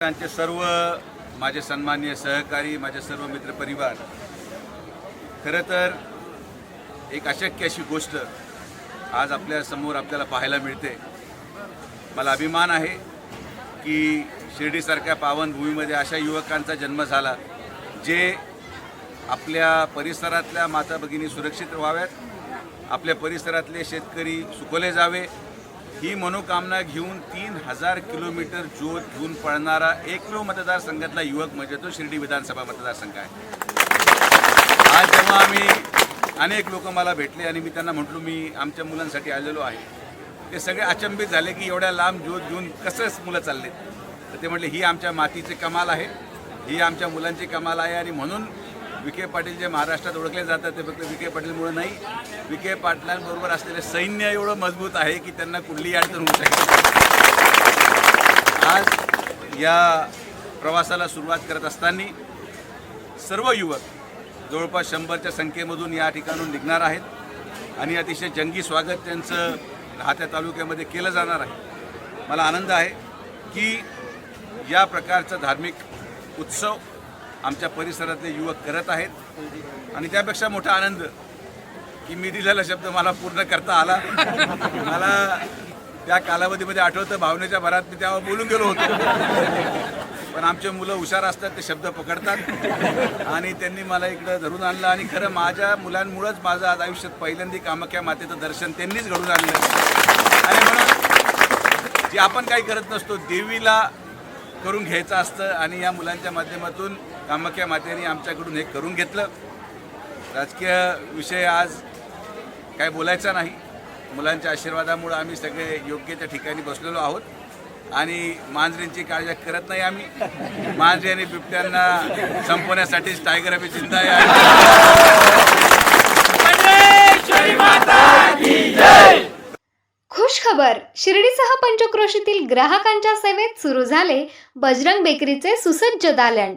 त्यांचे सर्व माझे सन्मान्य सहकारी माझे सर्व मित्रपरिवार खरं तर एक अशक्य अशी गोष्ट आज आपल्यासमोर आपल्याला पाहायला मिळते. मला अभिमान आहे की शिर्डीसारख्या पावनभूमीमध्ये अशा युवकांचा जन्म झाला जे आपल्या परिसरातल्या माता भगिनी सुरक्षित व्हाव्यात आपल्या परिसरातले शेतकरी सुकवले जावे ही मनोकामना घेऊन तीन हजार किलोमीटर ज्योत घेऊन पळणारा एकमेव मतदारसंघातला युवक म्हणजे तो शिर्डी विधानसभा मतदारसंघ आहे. आज जेव्हा आम्ही अनेक लोक मला भेटले आणि मी त्यांना म्हटलो मी आमच्या मुलांसाठी आलेलो आहे. ते सगळे अचंबित झाले की एवढ्या लांब ज्योत घेऊन कसंच मुलं चालले तर ते म्हटले ही आमच्या मातीची कमाल आहे. ही आमच्या मुलांची कमाल आहे आणि म्हणून विखे पाटील जे महाराष्ट्रात ओळखले जातात ते फक्त विखे पाटीलमुळे नाही. विखे पाटलांबरोबर असलेले सैन्य एवढं मजबूत आहे की त्यांना कुठलीही अडचण होऊ शकते आज या प्रवासाला सुरुवात करत असताना सर्व युवक जवळपास शंभरच्या संख्येमधून या ठिकाणून निघणार आहेत आणि अतिशय जंगी स्वागत त्यांचं राहत्या तालुक्यामध्ये केलं जाणार आहे. मला आनंद आहे की या प्रकारचा धार्मिक उत्सव आमच्या परिसरातले युवक करत आहेत. आणि त्यापेक्षा मोठा आनंद की मी दिलेला शब्द मला पूर्ण करता आला. मला त्या कालावधीमध्ये आठवतं भावनेच्या भरात मी त्यावर बोलून गेलो होतो. पण आमचे मुलं हुशार असतात ते शब्द पकडतात. आणि त्यांनी मला इकडं धरून आणलं. आणि खरं माझ्या मुलांमुळंच माझं आज आयुष्यात पहिल्यांदा कामाख्या मातेचं दर्शन त्यांनीच घडून आणलं. आणि म्हणून जे आपण काही करत नसतो देवीला करून घ्यायचं असतं. आणि या मुलांच्या माध्यमातून कामाख्या मातेने आमच्याकडून हे करून घेतलं. राजकीय विषय आज काय बोलायचा नाही. मुलांच्या आशीर्वादामुळं आम्ही सगळे योग्य त्या ठिकाणी बसलेलो आहोत. आणि मांजरींची काळजी करत नाही आम्ही. मांजरी आणि बिबट्यांना संपवण्यासाठीच टायगर अभि जिंदा आहे. खुश खबर शिर्डीसह पंचक्रोशीतील ग्राहकांच्या सेवेत सुरू झाले बजरंग बेकरीचे सुसज्ज दालन.